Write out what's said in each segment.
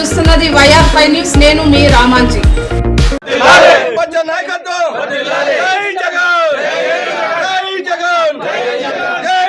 చూస్తున్నది YR five news. నేను మీ రామాంజీ. పంచ నాయకత్వం జై జగన్ జై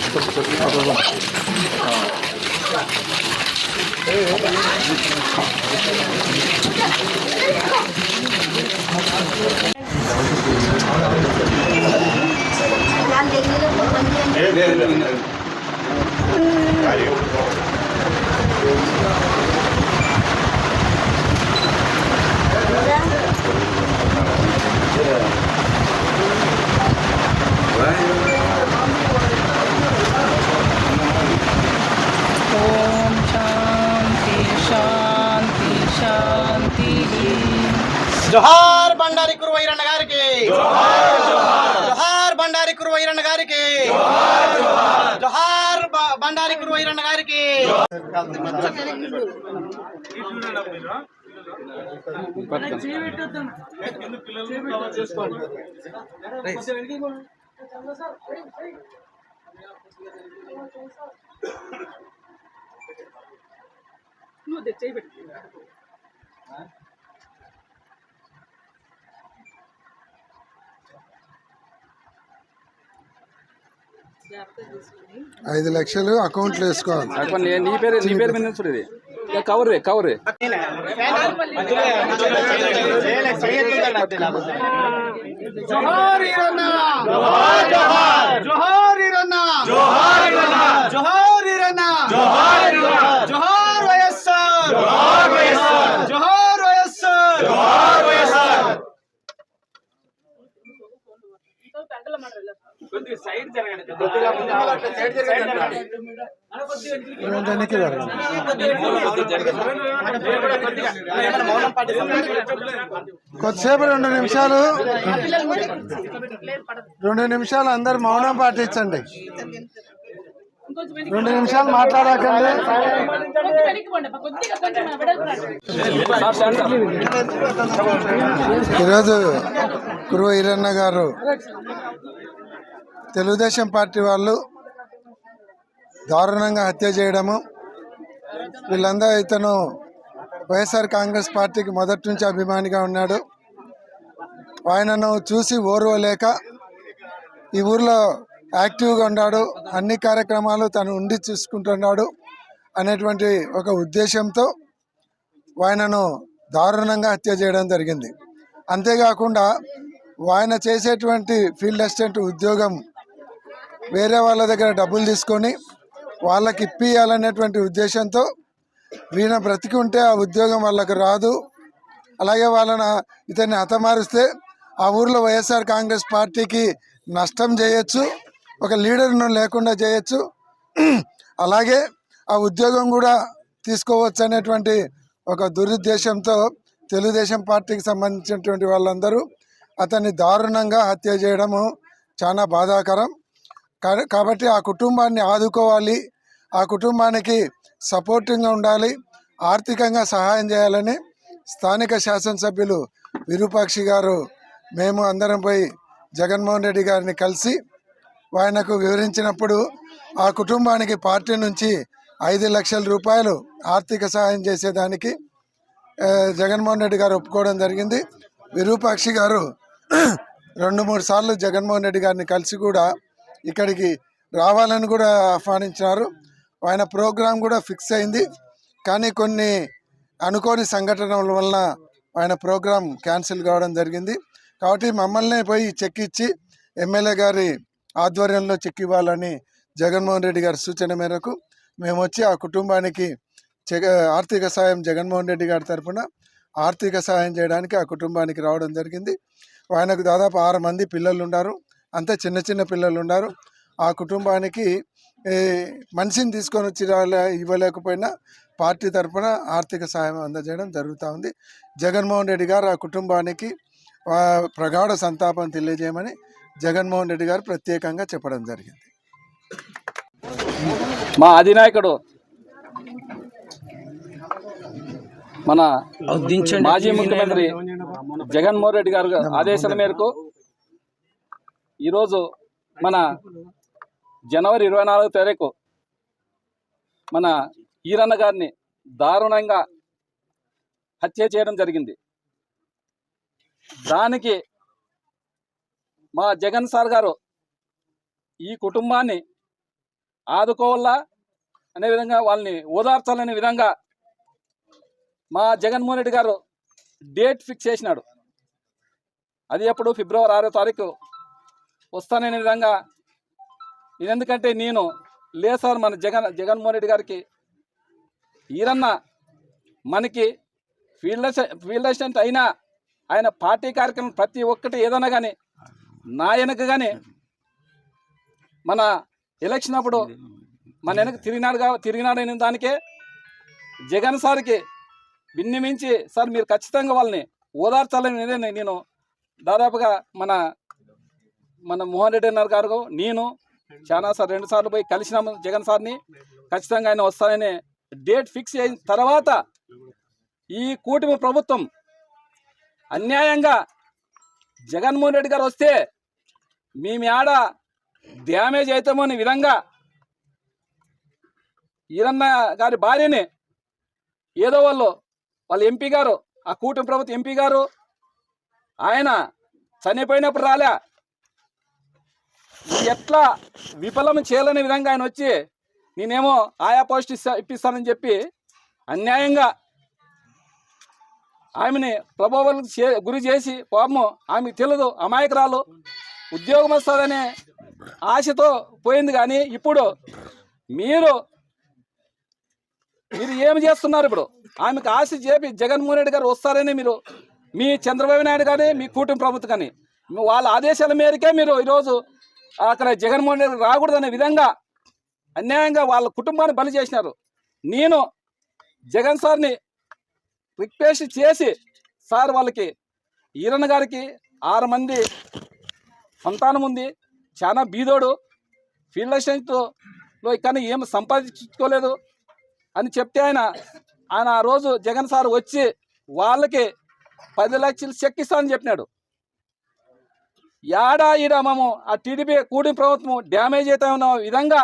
చెక్ ఓం బండారి కురువైరన్న గారికి ఐదు లక్షలు అకౌంట్లో వేసుకోవాలి. నీ పేరు నీ పేరు మీద చూడు ఇది. ఇక కవర్ రే కవర్ రే జోహార్ జోహార్ జోహార్ ఈరన్న జోహార్ వైఎస్ఆర్ జోహార్ వైఎస్ఆర్ వెనక్కి జరగండి. కొద్దిసేపు రెండు నిమిషాలు. రెండు నిమిషాలు అందరు మౌనం పాటించండి. రెండు నిమిషాలు మాట్లాడకండి. ఈరోజు కురువ ఈరన్న గారు తెలుగుదేశం పార్టీ వాళ్ళు దారుణంగా హత్య చేయడము వీళ్ళందరూ ఇతను వైఎస్ఆర్ కాంగ్రెస్ పార్టీకి మొదటి నుంచి అభిమానిగా ఉన్నాడు. ఆయనను చూసి ఓర్వలేక ఈ ఊర్లో యాక్టివ్గా ఉన్నాడు. అన్ని కార్యక్రమాలు తను ఉండి చూసుకుంటున్నాడు అనేటువంటి ఒక ఉద్దేశంతో ఆయనను దారుణంగా హత్య చేయడం జరిగింది. అంతేకాకుండా ఆయన చేసేటువంటి ఫీల్డ్ అసిస్టెంట్ ఉద్యోగం వేరే వాళ్ళ దగ్గర డబ్బులు తీసుకొని వాళ్ళకి ఇప్పియాలనేటువంటి ఉద్దేశంతో వీణ బ్రతికి ఉంటే ఆ ఉద్యోగం వాళ్ళకు రాదు. అలాగే వాళ్ళని ఇతన్ని హతమారిస్తే ఆ ఊర్లో వైఎస్ఆర్ కాంగ్రెస్ పార్టీకి నష్టం చేయొచ్చు ఒక లీడర్ను లేకుండా చేయొచ్చు. అలాగే ఆ ఉద్యోగం కూడా తీసుకోవచ్చు అనేటువంటి ఒక దురుద్దేశంతో తెలుగుదేశం పార్టీకి సంబంధించినటువంటి వాళ్ళందరూ అతన్ని దారుణంగా హత్య చేయడము చాలా బాధాకరం. కాబట్టి ఆ కుటుంబాన్ని ఆదుకోవాలి. ఆ కుటుంబానికి సపోర్టింగ్గా ఉండాలి. ఆర్థికంగా సహాయం చేయాలని స్థానిక శాసనసభ్యులు విరూపాక్షి గారు మేము అందరం పోయి జగన్మోహన్ రెడ్డి గారిని కలిసి ఆయనకు వివరించినప్పుడు ఆ కుటుంబానికి పార్టీ నుంచి ఐదు లక్షల రూపాయలు ఆర్థిక సహాయం చేసేదానికి జగన్మోహన్ రెడ్డి గారు ఒప్పుకోవడం జరిగింది. విరూపాక్షి గారు రెండు మూడు సార్లు జగన్మోహన్ రెడ్డి గారిని కలిసి కూడా ఇక్కడికి రావాలని కూడా ఆహ్వానించినారు. ఆయన ప్రోగ్రాం కూడా ఫిక్స్ అయింది. కానీ కొన్ని అనుకోని సంఘటనల వలన ఆయన ప్రోగ్రాం క్యాన్సిల్ కావడం జరిగింది. కాబట్టి మమ్మల్ని పోయి చెక్ ఇచ్చి ఎమ్మెల్యే గారి ఆధ్వర్యంలో చెక్ ఇవ్వాలని జగన్మోహన్ రెడ్డి గారి సూచన మేరకు మేము వచ్చి ఆ కుటుంబానికి జగ ఆర్థిక సాయం జగన్మోహన్ రెడ్డి గారి తరఫున ఆర్థిక సాయం చేయడానికి ఆ కుటుంబానికి రావడం జరిగింది. ఆయనకు దాదాపు ఆరు మంది పిల్లలు ఉన్నారు. అంతే చిన్న చిన్న పిల్లలు ఉన్నారు ఆ కుటుంబానికి మనిషిని తీసుకొని వచ్చి ఇవ్వలేకపోయినా పార్టీ తరఫున ఆర్థిక సాయం అందజేయడం జరుగుతూ ఉంది. జగన్మోహన్ రెడ్డి గారు ఆ కుటుంబానికి ప్రగాఢ సంతాపం తెలియజేయమని జగన్మోహన్ రెడ్డి గారు ప్రత్యేకంగా చెప్పడం జరిగింది. మా అధినాయకుడు మన మాజీ ముఖ్యమంత్రి జగన్మోహన్ రెడ్డి గారు ఆదేశాల మేరకు ఈరోజు మన జనవరి ఇరవై నాలుగో తారీఖు మన ఈరన్న గారిని దారుణంగా హత్య చేయడం జరిగింది. దానికి మా జగన్ సార్ గారు ఈ కుటుంబాన్ని ఆదుకోవాలా అనే విధంగా వాళ్ళని ఓదార్చాలనే విధంగా మా జగన్మోహన్ రెడ్డి గారు డేట్ ఫిక్స్ చేసినాడు. అది ఎప్పుడు? ఫిబ్రవరి ఆరో తారీఖు వస్తాననే విధంగా ఎందుకంటే నేను లేదు సార్ మన జగన్ జగన్మోహన్ రెడ్డి గారికి ఈరన్న మనకి ఫీల్డ్ ఫీల్డ్ అసిస్టెంట్ అయినా ఆయన పార్టీ కార్యక్రమం ప్రతి ఒక్కటి ఏదైనా కానీ నా వెనక కానీ మన ఎలక్షన్ అప్పుడు మన వెనక తిరిగినాడు కా తిరిగినాడు అనే దానికే జగన్ సార్కి విన్నమించి సార్ మీరు ఖచ్చితంగా వాళ్ళని ఓదార్చాలని నేను దాదాపుగా మన మన మోహన్ రెడ్డి అన్నారు గారు నేను చాలా సార్ రెండు సార్లు పోయి కలిసినాము జగన్ సార్ని. ఖచ్చితంగా ఆయన వస్తానని డేట్ ఫిక్స్ అయిన తర్వాత ఈ కూటమి ప్రభుత్వం అన్యాయంగా జగన్మోహన్ రెడ్డి గారు వస్తే మేము ఆడ డ్యామేజ్ అవుతామని విధంగా ఈరన్న గారి భార్యని ఏదో వాళ్ళు వాళ్ళ ఎంపీ గారు ఆ కూటమి ప్రభుత్వ ఎంపీ గారు ఆయన చనిపోయినప్పుడు రాలే. ఎట్లా విఫలం చేయలేని విధంగా ఆయన వచ్చి నేనేమో ఆయా పోస్ట్ ఇస్తా ఇప్పిస్తానని చెప్పి అన్యాయంగా ఆమెని ప్రభావాలకు చే గురి చేసి పాపము ఆమెకు తెలియదు అమాయకురాలు ఉద్యోగం వస్తుందనే ఆశతో పోయింది కానీ ఇప్పుడు మీరు మీరు ఏమి చేస్తున్నారు ఇప్పుడు? ఆమెకు ఆశ చేపి జగన్మోహన్ రెడ్డి గారు వస్తారని మీరు మీ చంద్రబాబు నాయుడు కానీ మీ కూటమి ప్రభుత్వం కానీ వాళ్ళ ఆదేశాల మేరకే మీరు ఈరోజు అక్కడ జగన్మోహన్ రెడ్డి రాకూడదనే విధంగా అన్యాయంగా వాళ్ళ కుటుంబాన్ని బలి చేసినారు. నేను జగన్ సార్ని రిక్వెస్ట్ చేసి సార్ వాళ్ళకి ఈరన్న గారికి ఆరు మంది సంతానం ఉంది చాలా బీదోడు ఫీల్డ్ అసిస్టెంట్లో కానీ ఏం సంపాదించుకోలేదు అని చెప్తే ఆయన ఆయన ఆ రోజు జగన్ సార్ వచ్చి వాళ్ళకి పది లక్షలు చెక్ ఇస్తానని చెప్పినాడు. యాడా ఈడ మేము? ఆ టీడీపీ కూడి ప్రభుత్వం డ్యామేజ్ అవుతా ఉన్న విధంగా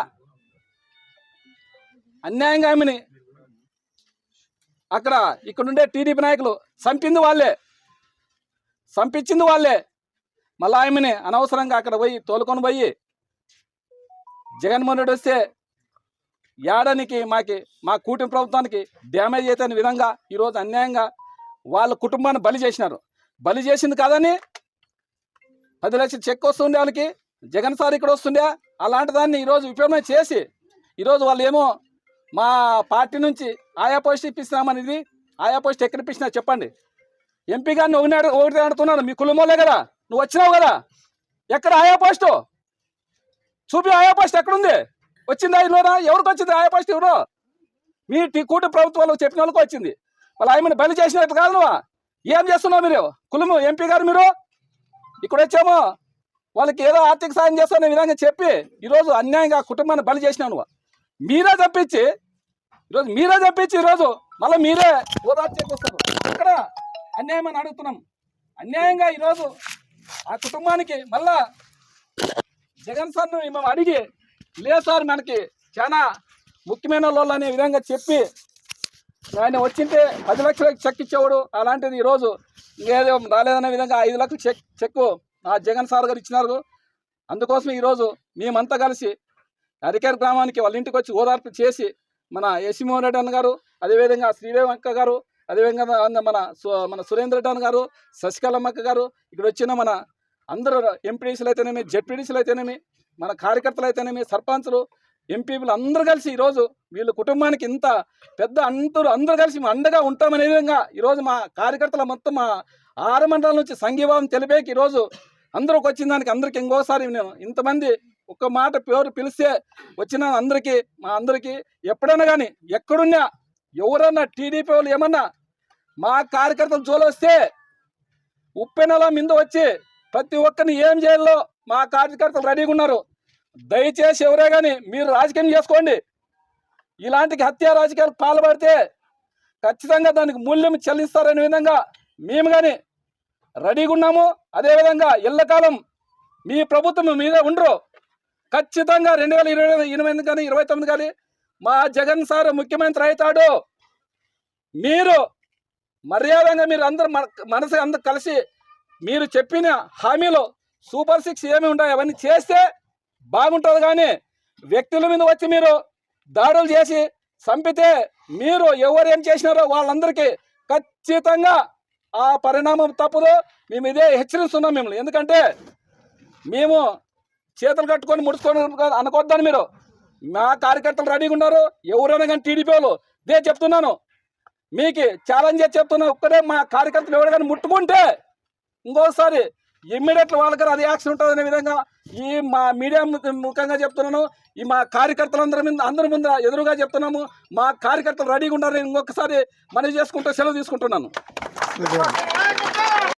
అన్యాయంగా ఆమెని అక్కడ ఇక్కడుండే టీడీపీ నాయకులు చంపింది వాళ్ళే. చంపించింది వాళ్ళే. మళ్ళా ఆమెని అనవసరంగా అక్కడ పోయి తోలుకొని పోయి జగన్మోహన్ రెడ్డి వస్తే ఏడానికి మాకి మా కూటమి ప్రభుత్వానికి డ్యామేజ్ అయితే విధంగా ఈరోజు అన్యాయంగా వాళ్ళ కుటుంబాన్ని బలి చేసినారు. బలి చేసింది కాదని పది లక్షలు చెక్ వస్తుండే వాళ్ళకి జగన్ సార్ ఇక్కడ వస్తుండే. అలాంటి దాన్ని ఈరోజు విఫలమే చేసి ఈరోజు వాళ్ళు ఏమో మా పార్టీ నుంచి ఆయా పోస్ట్ ఇప్పిస్తున్నామనేది ఆయా పోస్ట్ ఎక్కడ ఇప్పించినా చెప్పండి. ఎంపీ గారిని ఒకటి ఒకటి అడుగుతున్నాను మీ కులమోలే కదా. నువ్వు వచ్చినావు కదా. ఎక్కడ ఆయా పోస్టు? చూపి ఆయా పోస్ట్ ఎక్కడుంది? వచ్చిందా ఇల్లోనా? ఎవరికి వచ్చింది ఆయా పోస్ట్ ఎవరు మీ టీ- కూట ప్రభుత్వాలు చెప్పిన వాళ్ళకి వచ్చింది. వాళ్ళ ఆయమని బలి చేసినట్టు కాదు నువ్వు. ఏం చేస్తున్నావు మీరు? కులము ఎంపీ గారు మీరు? ఇక్కడ వచ్చామో వాళ్ళకి ఏదో ఆర్థిక సాయం చేస్తానే విధంగా చెప్పి ఈరోజు అన్యాయంగా కుటుంబాన్ని బలి చేసినాను మీరే తప్పించి ఈరోజు మీరే తప్పించి ఈరోజు మళ్ళీ మీరే ఓదార్చేకి వస్తారు ఇక్కడ అన్యాయం అని అడుగుతున్నాం. అన్యాయంగా ఈరోజు ఆ కుటుంబానికి మళ్ళా జగన్ సార్ను మేము అడిగి లేదు సార్ మనకి చాలా ముఖ్యమైన వాళ్ళు అనే విధంగా చెప్పి ఆయన వచ్చింటే పది లక్షలకు చెక్ ఇచ్చేవాడు. అలాంటిది ఈరోజు ఇంకేదో రాలేదనే విధంగా ఐదు లక్షలు చెక్ చెక్ ఆ జగన్ సార్ గారు ఇచ్చినారు. అందుకోసం ఈరోజు మేమంతా కలిసి అరికేర్ గ్రామానికి వాళ్ళ ఇంటికి వచ్చి ఓదార్పు చేసి మన ఎస్సి రెడ్డి అన్న గారు అదేవిధంగా శ్రీదేవి అక్క గారు అదేవిధంగా మన సు- మన సురేంద్ర రెడ్డి అన్న గారు శశికళమ్మ అక్క గారు ఇక్కడ వచ్చిన మన అందరూ ఎంపీడీసీలు అయితేనేమి జెడ్పీడీసీలు అయితేనేమి మన కార్యకర్తలు అయితేనేమి సర్పంచులు ఎంపీలు అందరూ కలిసి ఈరోజు వీళ్ళ కుటుంబానికి ఇంత పెద్ద అందరూ అందరూ కలిసి మేము అండగా ఉంటామనే విధంగా ఈరోజు మా కార్యకర్తల మొత్తం మా ఆరు మండలాల నుంచి సంఘీభావం తెలిపేకి ఈరోజు అందరికి వచ్చిన దానికి అందరికి ఇంకోసారి నేను ఇంతమంది ఒక్క మాట పేరు పిలిస్తే వచ్చిన అందరికీ మా అందరికీ ఎప్పుడైనా కానీ ఎక్కడున్నా ఎవరన్నా టీడీపీ వాళ్ళు ఏమన్నా మా కార్యకర్తలు జోలొస్తే వస్తే ఉప్పెనలా మీద వచ్చి ప్రతి ఒక్కరిని ఏం చేయాలో మా కార్యకర్తలు రెడీగా ఉన్నారు. దయచేసి ఎవరే కానీ మీరు రాజకీయం చేసుకోండి. ఇలాంటి హత్య రాజకీయాలు పాల్పడితే ఖచ్చితంగా దానికి మూల్యం చెల్లిస్తారనే విధంగా మేము కానీ రెడీగా ఉన్నాము. అదేవిధంగా ఇళ్ళకాలం మీ ప్రభుత్వం మీద ఉండరు. ఖచ్చితంగా రెండు వేల ఇరవై ఎనిమిది కానీ ఇరవై తొమ్మిది కానీ మా జగన్ సార్ ముఖ్యమంత్రి అవుతాడు. మీరు మర్యాదగా మీరు అందరు మన- మనసు అందరు కలిసి మీరు చెప్పిన హామీలు సూపర్ సిక్స్ ఏమి ఉంటాయి అవన్నీ చేస్తే బాగుంటుంది కానీ వ్యక్తుల మీద వచ్చి మీరు దాడులు చేసి చంపితే మీరు ఎవరు ఏం చేసినారో వాళ్ళందరికీ ఖచ్చితంగా ఆ పరిణామం తప్పదు. మేము ఇదే హెచ్చరిస్తున్నాం మిమ్మల్ని. ఎందుకంటే మేము చేతులు కట్టుకొని ముడుచుకొని అనుకోద్దని మీరు మా కార్యకర్తలు రెడీగా ఉన్నారు. ఎవరైనా కానీ టీడీపీ వాళ్ళు ఇదే చెప్తున్నాను. మీకు ఛాలెంజ్ చేసి చెప్తున్నా ఒక్కడే మా కార్యకర్తలు ఎవరు కానీ ముట్టుకుంటే ఇంకోసారి ఇమ్మీడియట్లీ వాళ్ళకి అది యాక్షన్ ఉంటుంది అనే విధంగా ఈ మా మీడియా ముఖంగా చెప్తున్నాను ఈ మా కార్యకర్తలందరి మీద అందరి ముందు ఎదురుగా చెప్తున్నాము. మా కార్యకర్తలు రెడీగా ఉన్నారు ఇంకొకసారి మనవి చేసుకుంటూ సెలవు తీసుకుంటున్నాను.